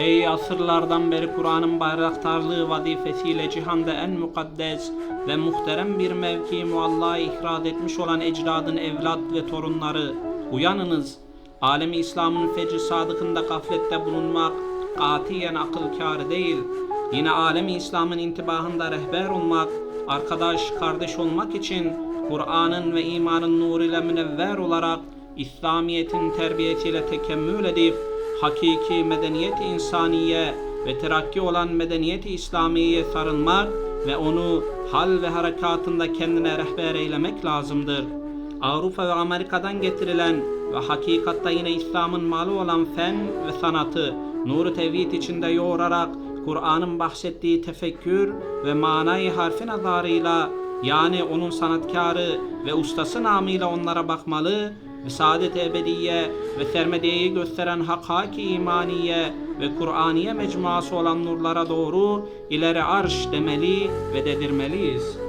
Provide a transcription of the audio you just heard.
Ey asırlardan beri Kur'an'ın bayraktarlığı vazifesiyle cihanda en mukaddes ve muhterem bir mevki muallaya ihraz etmiş olan ecdadın evlat ve torunları uyanınız. Alemi İslam'ın fecri sadıkında gaflette bulunmak katiyen akıl kârı değil. Yine alemi İslam'ın intibahında rehber olmak, arkadaş, kardeş olmak için Kur'an'ın ve imanın nuruyla münevver olarak İslamiyet'in terbiyesiyle tekemmül edip hakiki medeniyet insaniye ve terakki olan medeniyet İslamiye sarılmak ve onu hal ve harekatında kendine rehber eylemek lazımdır. Avrupa ve Amerika'dan getirilen ve hakikatta yine İslam'ın malı olan fen ve sanatı nuru tevhid içinde yoğurarak Kur'an'ın bahsettiği tefekkür ve manayı harfi nazarıyla yani onun sanatkarı ve ustası namıyla onlara bakmalı ve saadet ebediye ve sermediyeyi gösteren hak imaniye ve Kur'aniye mecmuası olan nurlara doğru ileri arş demeli ve dedirmeliyiz.